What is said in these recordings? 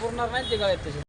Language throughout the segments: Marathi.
पूर्ण नाही ते गाळ्यात तसे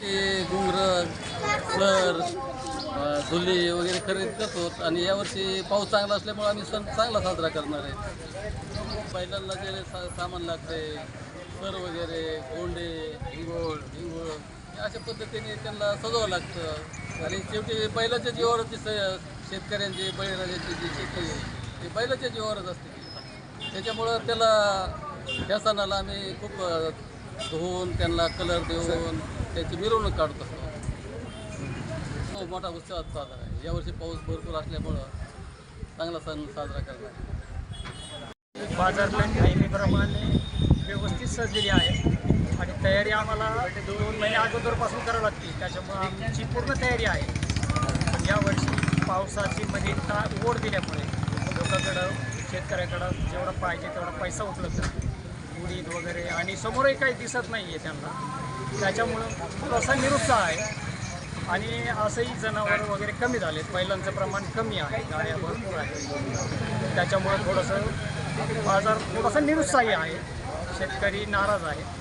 ते घुंगरं सर धुली वगैरे खरेदी करतो आणि यावर्षी पाऊस चांगला असल्यामुळे आम्ही सण चांगला साजरा करणार आहे. पहिल्यांदा जे सा सामान लागते सर वगैरे कोंडे हिंगोळ हिंगोळ अशा पद्धतीने त्यांना सजवावं लागतं. आणि शेवटी बैलाच्या जीवावरच स शेतकऱ्यांची बळीराजाची जी शेती ते ती बैलाच्या जीवावरच असते. त्याच्यामुळं त्याला ह्या सणाला आम्ही खूप धुवून त्यांना कलर देऊन त्याची मिरवणूक काढत. असतो मोठा उत्सवात साजरा आहे. यावर्षी पाऊस भरपूर असल्यामुळं चांगला सण साजरा करणार बाजारपेठ नेहमीप्रमाणे व्यवस्थित सजलेली आहे. आणि तयारी आम्हाला दोन महिने अगोदरपासून करावी लागते. त्याच्यामुळे आमची पूर्ण तयारी आहे. पण यावर्षी पावसाची म्हणजे मध्ये का ओढ दिल्यामुळे लोकांकडं शेतकऱ्याकडं जेवढा पाहिजे तेवढा पैसा उपलब्ध आहे. उडीद वगैरे आणि समोरही काही दिसत नाही आहे त्यांना. त्याच्यामुळं असा निरुत्साह आहे. आणि असंही जनावरं वगैरे कमी झालेत. बैलांचं प्रमाण कमी आहे. गाड्या भरपूर आहेत. त्याच्यामुळं थोडंसं बाजार थोडासा निरुत्साही आहे. शेतकरी नाराज आहे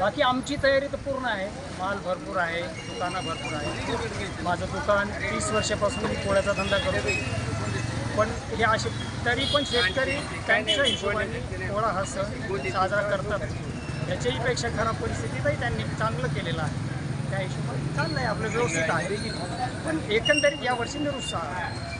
बाकी आमची तयारी तर पूर्ण आहे. माल भरपूर आहे दुकानं भरपूर आहे माझं दुकान तीस वर्षापासून मी पोळ्याचा धंदा करतो पण हे असे तरी पण शेतकरी त्यांच्या हिशोबाने पोळा हा सण साजरा करतात. याच्याही पेक्षा खराब परिस्थितीतही त्यांनी चांगलं केलेलं आहे. त्या हिशोबाने चांगलं आहे आपलं व्यवस्थित आहे. पण एकंदरीत यावर्षी निरुत्साह आहे.